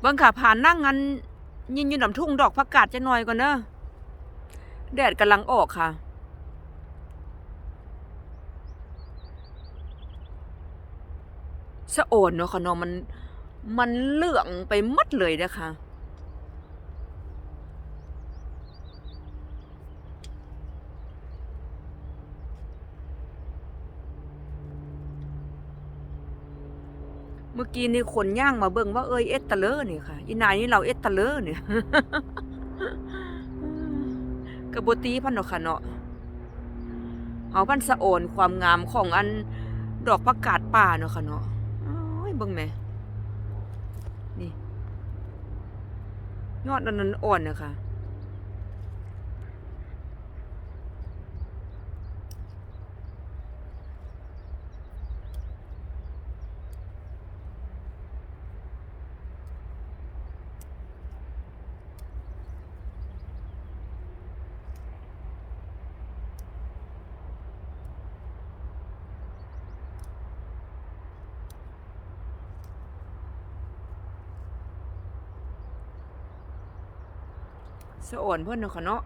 เบิ่งค่ะผ่านนั่งงันยินอยู่น้ำทุ่งดอกผักกาดจะหน่อยก่อนเนอะแดดกำลังออกค่ะ สะโอนเนาะค่ะเนาะมันมันเหลืองไปมัดเลยนะคะ เมื่อกี้นี่คนย่างมาเบิ่งว่าเอ้ยเอสตเลอร์นี่ค่ะอีนายนี่เราเอสตเลอร์เนี่ยกระบตีพันเนาะค่ะเนาะเอาพันสะโอนความงามของอันดอกประกาศป่าเนาะค่ะเนาะโอ้ยเบิ่งแหม่นี่ ยอดอันนั้นอ่อนนะคะ สะอ่อนเพิ่อนเนาะค่ะเนาะ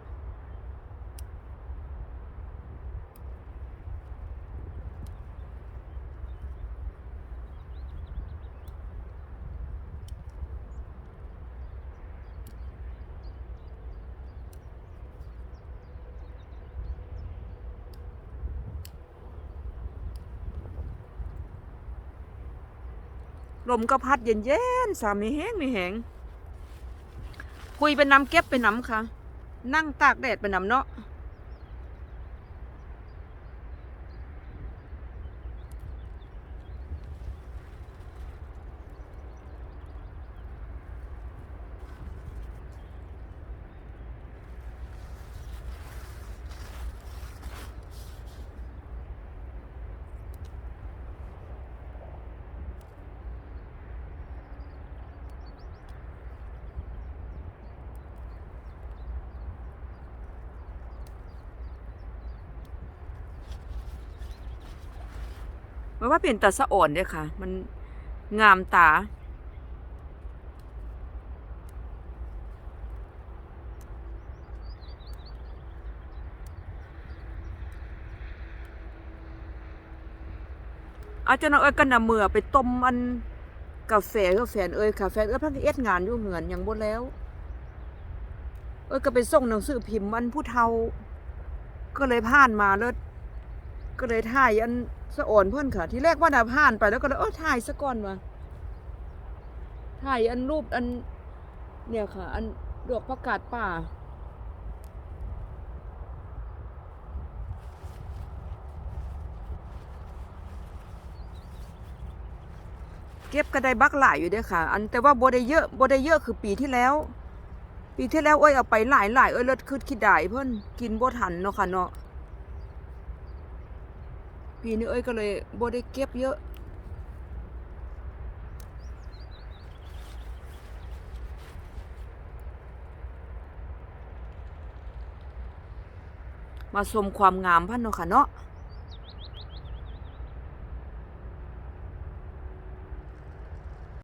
ลมก็พัดเย็นๆสามีแห้งมีแหง คุยเป็นน้ำเก็บเป็นน้ำค่ะ นั่งตากแดดเป็นน้ำเนาะ ไม่ว่าเป็นตาสะอ่อนด้อค่ะ มันงามตา อาจารย์เอ้ยกันนำมือไปต้มอันกาแฟกาแฟเอ้ยกาแฟเอ้ยพักเอ็ดงานอยู่เหมือนอย่างบ่แล้ว เอ้ยก็ไปส่งหนังสือพิมพ์มันผู้เฒ่า ก็เลยผ่านมาแล้วก็เลยถ่ายอัน สะอ่อนเพื่อนค่ะ ที่แรกว่าน่ะผ่านไปแล้วก็เลยเออถ่ายซะก่อนวะถ่ายอันรูปอัน เนี่ยค่ะ อันดอกประกาศป่า เก็บก็ไดบักหลายอยู่เด้อค่ะ อันแต่ว่าบ่ได้เยอะบ่ได้เยอะคือปีที่แล้ว ปีที่แล้วเอ้ยเอาไปหลายหลายเอ้ยเลิศคืดคิดได้เพิ่นกินบ่ทันเนาะค่ะเนาะ พี่นี้เอ้ยก็เลยบ่ได้เก็บเยอะ มาชมความงามพันเนาะค่ะเนาะ